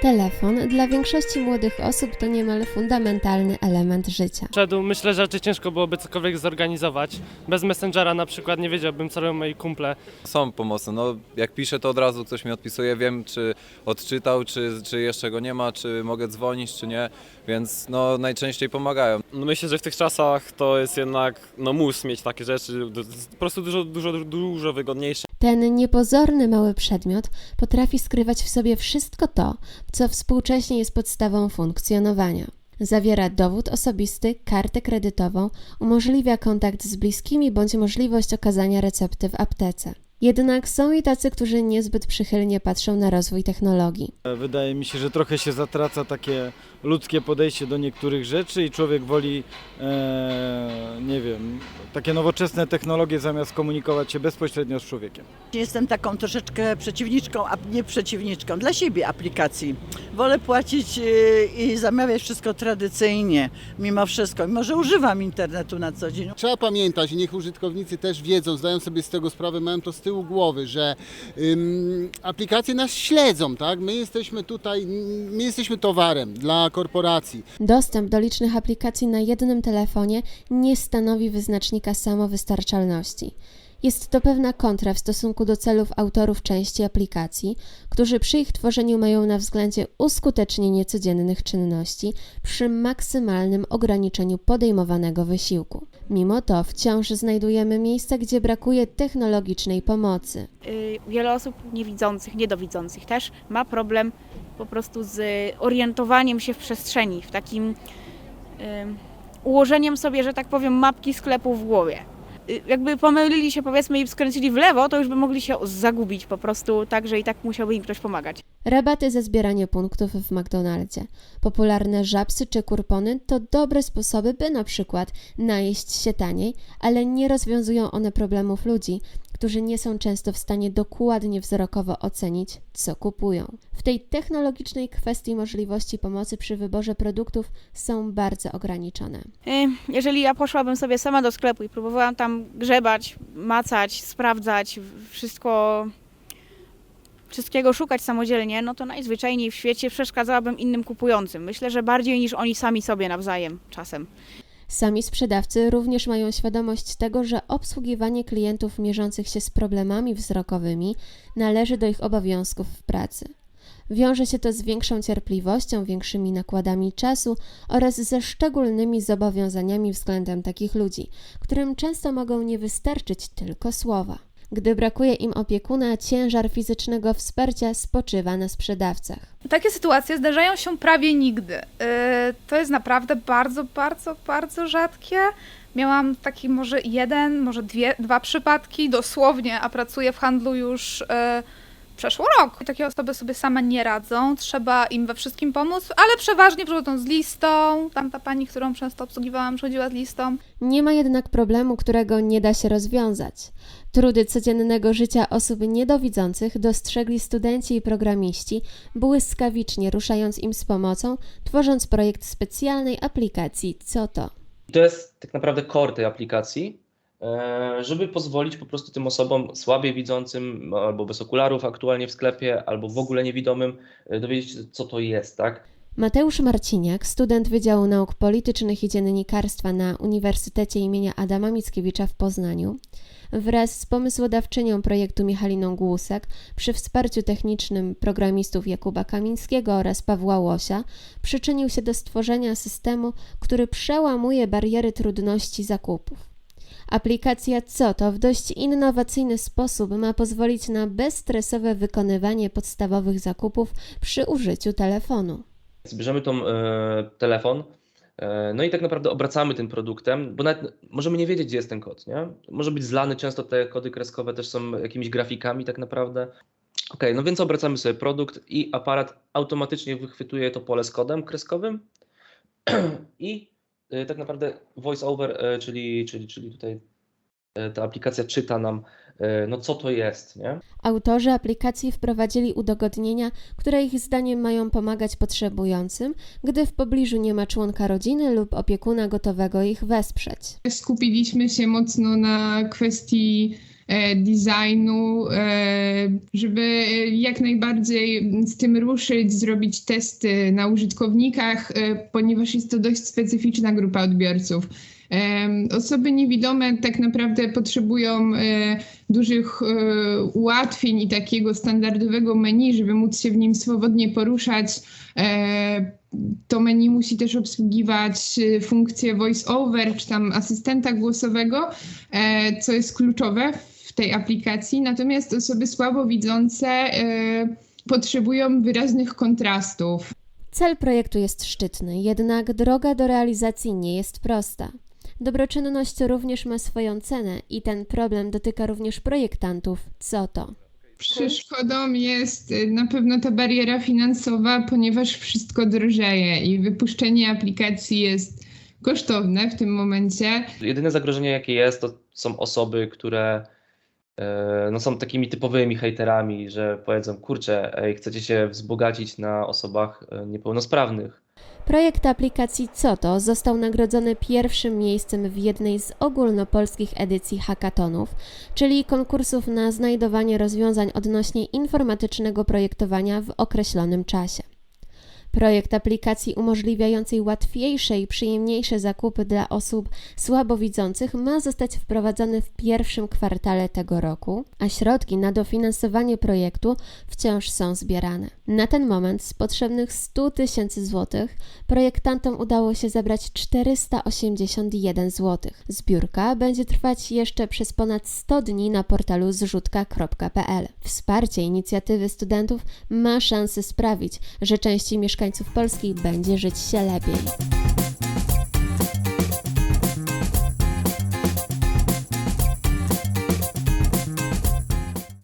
Telefon dla większości młodych osób to niemal fundamentalny element życia. Szedł, myślę, że raczej ciężko byłoby cokolwiek zorganizować. Bez Messengera na przykład nie wiedziałbym, co robią moi kumple. Są pomocne. No, jak piszę, to od razu ktoś mi odpisuje. Wiem, czy odczytał, czy, czy jeszcze go nie ma, czy mogę dzwonić, czy nie. Więc no, najczęściej pomagają. No myślę, że w tych czasach to jest jednak no mus mieć takie rzeczy, po prostu dużo, dużo, dużo wygodniejsze. Ten niepozorny mały przedmiot potrafi skrywać w sobie wszystko to, co współcześnie jest podstawą funkcjonowania. Zawiera dowód osobisty, kartę kredytową, umożliwia kontakt z bliskimi bądź możliwość okazania recepty w aptece. Jednak są i tacy, którzy niezbyt przychylnie patrzą na rozwój technologii. Wydaje mi się, że trochę się zatraca takie ludzkie podejście do niektórych rzeczy i człowiek woli, e, nie wiem, takie nowoczesne technologie zamiast komunikować się bezpośrednio z człowiekiem. Jestem taką troszeczkę przeciwniczką, a nie przeciwniczką dla siebie aplikacji. Wolę płacić yy, i zamawiać wszystko tradycyjnie, mimo wszystko, mimo że używam internetu na co dzień. Trzeba pamiętać i niech użytkownicy też wiedzą, zdają sobie z tego sprawę, mają to z tyłu głowy, że ym, aplikacje nas śledzą, tak? My jesteśmy tutaj, my jesteśmy towarem dla korporacji. Dostęp do licznych aplikacji na jednym telefonie nie stanowi wyznacznika samowystarczalności. Jest to pewna kontra w stosunku do celów autorów części aplikacji, którzy przy ich tworzeniu mają na względzie uskutecznienie codziennych czynności przy maksymalnym ograniczeniu podejmowanego wysiłku. Mimo to wciąż znajdujemy miejsca, gdzie brakuje technologicznej pomocy. Y, wiele osób niewidzących, niedowidzących też ma problem po prostu z orientowaniem się w przestrzeni, w takim y, ułożeniem sobie, że tak powiem, mapki sklepu w głowie. Jakby pomylili się powiedzmy i skręcili w lewo, to już by mogli się zagubić po prostu tak, że i tak musiałby im ktoś pomagać. Rabaty za zbieranie punktów w McDonaldzie, popularne żabsy czy kurpony to dobre sposoby, by na przykład najeść się taniej, ale nie rozwiązują one problemów ludzi, którzy nie są często w stanie dokładnie wzrokowo ocenić, co kupują. W tej technologicznej kwestii możliwości pomocy przy wyborze produktów są bardzo ograniczone. Y, Jeżeli ja poszłabym sobie sama do sklepu i próbowałam tam grzebać, macać, sprawdzać, wszystko, wszystkiego szukać samodzielnie, no to najzwyczajniej w świecie przeszkadzałabym innym kupującym. Myślę, że bardziej niż oni sami sobie nawzajem czasem. Sami sprzedawcy również mają świadomość tego, że obsługiwanie klientów mierzących się z problemami wzrokowymi należy do ich obowiązków w pracy. Wiąże się to z większą cierpliwością, większymi nakładami czasu oraz ze szczególnymi zobowiązaniami względem takich ludzi, którym często mogą nie wystarczyć tylko słowa. Gdy brakuje im opiekuna, ciężar fizycznego wsparcia spoczywa na sprzedawcach. Takie sytuacje zdarzają się prawie nigdy. Yy, To jest naprawdę bardzo, bardzo, bardzo rzadkie. Miałam taki może jeden, może dwie, dwa przypadki dosłownie, a pracuję w handlu już yy, przeszło rok. Takie osoby sobie same nie radzą, trzeba im we wszystkim pomóc, ale przeważnie przychodzą z listą. Tamta pani, którą często obsługiwałam, przychodziła z listą. Nie ma jednak problemu, którego nie da się rozwiązać. Trudy codziennego życia osób niedowidzących dostrzegli studenci i programiści, błyskawicznie ruszając im z pomocą, tworząc projekt specjalnej aplikacji Co to? To jest tak naprawdę core tej aplikacji, żeby pozwolić po prostu tym osobom słabiej widzącym, albo bez okularów aktualnie w sklepie, albo w ogóle niewidomym, e, dowiedzieć się, co to jest, tak? Mateusz Marciniak, student Wydziału Nauk Politycznych i Dziennikarstwa na Uniwersytecie imienia Adama Mickiewicza w Poznaniu, wraz z pomysłodawczynią projektu Michaliną Głusek, przy wsparciu technicznym programistów Jakuba Kamińskiego oraz Pawła Łosia, przyczynił się do stworzenia systemu, który przełamuje bariery trudności zakupów. Aplikacja Co to w dość innowacyjny sposób ma pozwolić na bezstresowe wykonywanie podstawowych zakupów przy użyciu telefonu. Zbierzemy tą e, telefon, e, no i tak naprawdę obracamy tym produktem, bo nawet możemy nie wiedzieć, gdzie jest ten kod, nie? Może być zlany, często te kody kreskowe też są jakimiś grafikami tak naprawdę. Ok, no więc obracamy sobie produkt i aparat automatycznie wychwytuje to pole z kodem kreskowym i tak naprawdę voice over, e, czyli, czyli, czyli tutaj e, ta aplikacja czyta nam, e, no co to jest, nie? Autorzy aplikacji wprowadzili udogodnienia, które ich zdaniem mają pomagać potrzebującym, gdy w pobliżu nie ma członka rodziny lub opiekuna gotowego ich wesprzeć. Skupiliśmy się mocno na kwestii e, designu, e, żeby jak najbardziej z tym ruszyć, zrobić testy na użytkownikach, e, ponieważ jest to dość specyficzna grupa odbiorców. Osoby niewidome tak naprawdę potrzebują e, dużych e, ułatwień i takiego standardowego menu, żeby móc się w nim swobodnie poruszać. E, To menu musi też obsługiwać e, funkcję voice-over czy tam asystenta głosowego, e, co jest kluczowe tej aplikacji. Natomiast osoby słabowidzące e, potrzebują wyraźnych kontrastów. Cel projektu jest szczytny, jednak droga do realizacji nie jest prosta. Dobroczynność również ma swoją cenę i ten problem dotyka również projektantów. Co to? Przeszkodą jest y, na pewno ta bariera finansowa, ponieważ wszystko drożeje i wypuszczenie aplikacji jest kosztowne w tym momencie. Jedyne zagrożenie, jakie jest, to są osoby, które no, są takimi typowymi hejterami, że powiedzą, kurczę, ej, chcecie się wzbogacić na osobach e, niepełnosprawnych. Projekt aplikacji Co to został nagrodzony pierwszym miejscem w jednej z ogólnopolskich edycji hackathonów, czyli konkursów na znajdowanie rozwiązań odnośnie informatycznego projektowania w określonym czasie. Projekt aplikacji umożliwiającej łatwiejsze i przyjemniejsze zakupy dla osób słabowidzących ma zostać wprowadzony w pierwszym kwartale tego roku, a środki na dofinansowanie projektu wciąż są zbierane. Na ten moment z potrzebnych 100 tysięcy złotych projektantom udało się zebrać 481 zł. Zbiórka będzie trwać jeszcze przez ponad 100 dni na portalu zrzutka.pl. Wsparcie inicjatywy studentów ma szansę sprawić, że części mieszkańców Polski będzie żyć się lepiej.